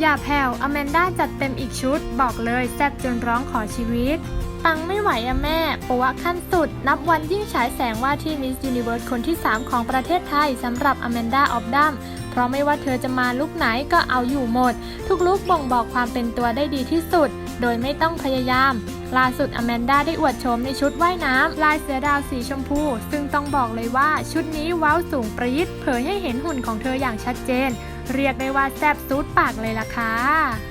อย่าแผ่วอแมนด้าจัดเต็มอีกชุด บอกเลยแซ่บจนร้องขอชีวิต ตังไม่ไหวอะแม่ปวะขั้นสุด นับวันยิ่งฉายแสงว่าที่ Miss Universe คนที่ 3 ของประเทศไทยสำหรับอแมนด้าออฟดัมเพราะไม่ว่าเธอจะมาลุกไหนก็เอาอยู่หมด ทุกลุกบ่งบอกความเป็นตัวได้ดีที่สุด โดยไม่ต้องพยายามล่าสุดอแมนด้าได้อวดโฉมในชุดว่ายน้ำลายเสือดาวสีชมพู ซึ่งต้องบอกเลยว่าชุดนี้ว้าวสูงปรี๊ดเผยให้เห็นหุ่นของเธออย่างชัดเจน เรียกได้ว่าแซ่บซูดปากเลยล่ะค่ะ